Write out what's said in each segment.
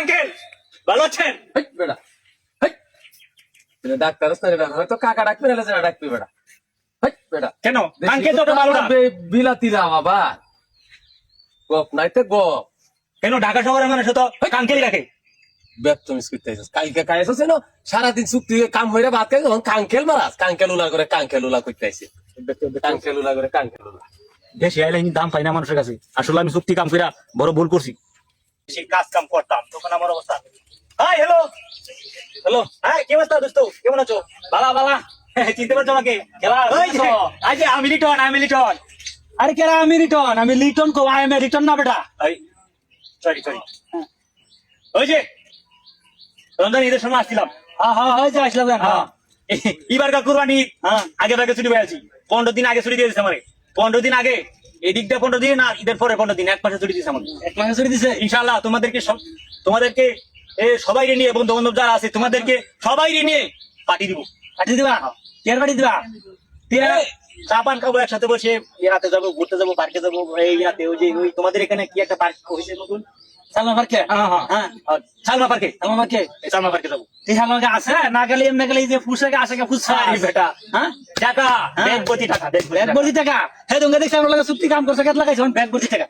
Uncle ভালো আছেন? হেই, বেটা হেই। এটা ডাক্তার এটা হয়তো কাকা ডাকবে না সেটা ডাকবি বেটা হেই, কেন? আঙ্কেল তো ভালো না। বিলাতি রাম আবার। গপ নাইতে গপ। কেন ঢাকা শহরে মানুষ তো আঙ্কেলই রাখে ব্যক্তমিস করতে আইসিস। কালকে কাজ আছে না সারাদিন চুক্তি কাম হয়ে ভাত খাই তখন কাঙ্কেল মারাস। কাঙ্কেল উলা করে কাঙ্কেল উলা করতে আইসি। কাঙ্কেল উলা করে কাঙ্কেল উলা। দেশে আইলে দাম পাই না মানুষের কাছে। আসলে আমি চুক্তি কাম কইরা বড় ভুল করছি। বেশি কাজ কাম করতাম তখন আমার অবস্থা। হাই হ্যালো হ্যালো হ্যাঁ কি অবস্থা দোস্ত? কেমন আছো? বালা বালা। চিনতে পারছ আমাকে? খেলা আজ আমি লিটন আমি লিটন। আরে কেরা আমি রিটন আমি লিটন কো আই এম রিটন না বেটা? সরি সরি ওই যে রমজান ঈদের সময় আসছিলাম। হ্যাঁ হ্যাঁ হয়ে আসলাম হ্যাঁ। এবার কা কুরবানি হ্যাঁ। আগে আগে ছুটি পেয়েছি পনেরো দিন আগে ছুটি দিয়ে দিয়েছে আমাকে পনেরো দিন আগে এদিক দিয়ে পনেরো দিন আর ঈদের পরে পনেরো দিন। এক মাসে ছুটি দিয়েছে আমাকে এক মাসে ছুটি দিছে ইনশাল্লাহ তোমাদেরকে সব- তোমাদেরকে সবাই নিয়ে বন্ধু বান্ধব যারা আছে তোমাদেরকে সবাই নিয়ে পার্টি দিব। পাঠিয়ে দিবা? কেয়ার পাঠিয়ে দিবা? এই, চা পান খাব একসাথে বসে ইয়াতে যাব ঘুরতে যাব পার্কে যাব এই ইয়াতে ওই যে ওই তোমাদের এখানে কি একটা পার্ক হয়েছে নতুন? সালমা পার্কে হ্যাঁ হ্যাঁ। হ্যাঁ সালমা পার্কে সালমা পার্কে সালমা পার্কে যাব। সালমা আছে? না গেলে এমনি গেলে এই যে ফুসে আসে ফুসা বেটা। হ্যাঁ? টাকা হ্যাঁ। ব্যাগ টাকা ব্যাগ টাকা। টাকা। হে দেখছি আমার লাগে কাম করছে কেত লাগাইছ ব্যাগ টাকা।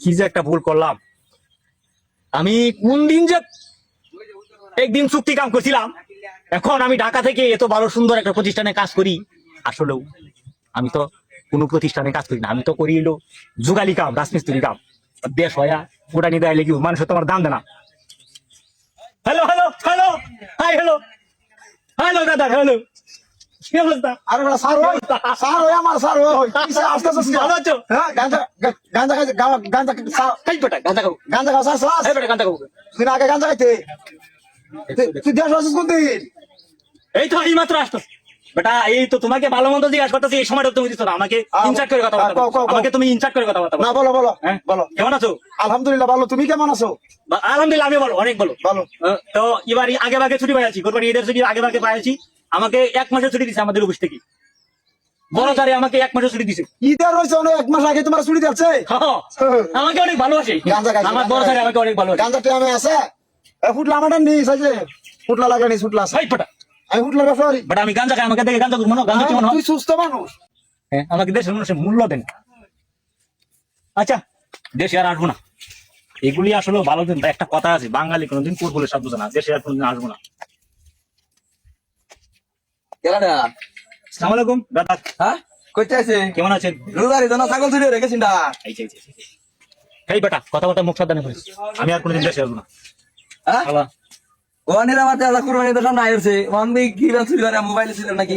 কি যে একটা ভুল করলাম। আমি কোন দিন যে একদিন চুক্তি কাম করছিলাম এখন আমি ঢাকা থেকে এত ভালো সুন্দর একটা প্রতিষ্ঠানে কাজ করি আসলেও আমি তো কোনো প্রতিষ্ঠানে কাজ করি না আমি তো করি এলো যুগালি কাম রাজমিস্ত্রি কাম। দেশ হয়া গোটা নিতে আইলে কি মানুষ তো আমার দাম দেয় না hello hello hello hi hello hello দাদা হ্যালো। কি অবস্থা? আরে বেটা সার হই সার হই আমার সার হই কিসে আস্তে আস্তে ভালো আছো? হ্যাঁ গাঞ্জা গা- গাঞ্জা খাইছে গা- গাঞ্জা সা- কাই বেটা গাঁদা খাব গাঞ্জা খাও সার সার বেটা গাঁদা খাব তুই আগে গাঞ্জা খাইতে তুই- দেশ আসিস কোন দিন এই তো এই মাত্র আসতো বেটা এই তো তোমাকে ভালো মন্দ জিজ্ঞাসা করতেছি এই সময়টা তুমি দিচ্ছ না আমাকে করে কথা। আমাকে তুমি ইনচার্জ করে কথা না বলো বলো হ্যাঁ? বলো। কেমন আছো? আলহামদুলিল্লাহ ভালো। তুমি কেমন আছো? আলহামদুলিল্লাহ আমি বলো অনেক বলো ভালো। তো এবার আগে ভাগে ছুটি পাইছি কোরবানি ঈদের ছুটি আগে ভাগে পাইছি আমাকে এক মাসের ছুটি দিছে আমাদের অফিস থেকে। বড় আমাকে এক মাসের ছুটি দিছে। ঈদের রয়েছে অনেক এক মাস আগে তোমার ছুটি যাচ্ছে হ্যাঁ, আমাকে অনেক ভালোবাসে। আমার বড় আমাকে অনেক ভালোবাসে। টাইমে আছে? ফুটলা আমাদের সাইজে ফুটলা লাগে নি ফুটলা আছে। এই আমি ফুটলার ব্যাপারি বেটা আমি গাঞ্জা খাই আমাকে দেখে গাঞ্জা করব না গাঞ্জা কেমন তুই সুস্থ মানুষ। হ্যাঁ, আমাকে দেশের মানুষের মূল্য দেন। আচ্ছা দেশে আর আসব না। এগুলি আসলে ভালো দিন একটা কথা আছে বাঙালি কোনোদিন কোর বলে শব্দ না দেশে আর কোনোদিন আসব না। আলাইকুম দাদা। হ্যাঁ? কইতে আছে কেমন আছেন? রোজারি জন্য ছাগল চুরি এই এই এই। বেটা কথাবার্তা মুখ সাবধানে করিস। আমি আর কোনোদিন দেশে আসব না। হ্যাঁ? ওয়ানের আমার তেলা কুরবানি তো সামনে আইছে ওয়ান দিয়ে কি চুরি করে? মোবাইল ছিল নাকি?